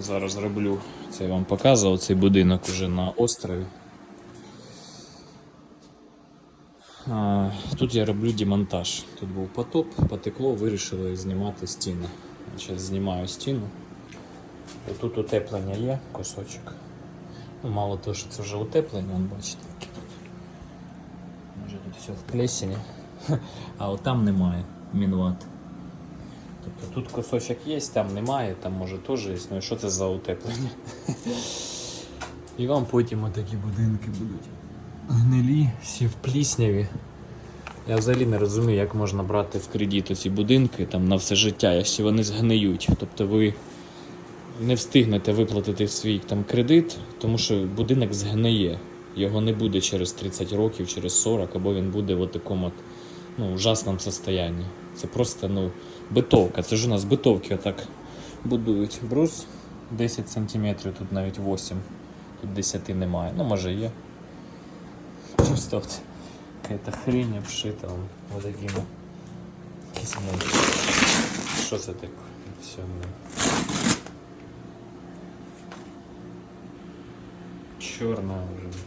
Зараз роблю, це я вам показував, цей будинок уже на острові. Тут я роблю демонтаж. Тут був потоп, потекло, вирішили знімати стіну. Зараз знімаю стіну. І тут утеплення є, кусочок. Ну, мало того, що це вже утеплення, вон, бачите. Може тут все в плесені. А от там немає мінват. Тобто тут кусочок є, там немає, там може теж є. Ну що це за утеплення? І вам потім отакі будинки будуть гнилі, всі в плісняві. Я взагалі не розумію, як можна брати в кредит ці будинки там на все життя, якщо вони згниють. Тобто ви не встигнете виплатити свій там кредит, тому що будинок згниє. Його не буде через 30 років, через 40, або він буде в такому ну, ужасному состоянні. Це просто ну, битовка. Це ж у нас битовки отак будують. Брус 10 см, тут навіть 8, тут 10 немає. Ну, може є. Просто от какая-то хрень обшита вот такими. Що це таке? Все, Чорна вже.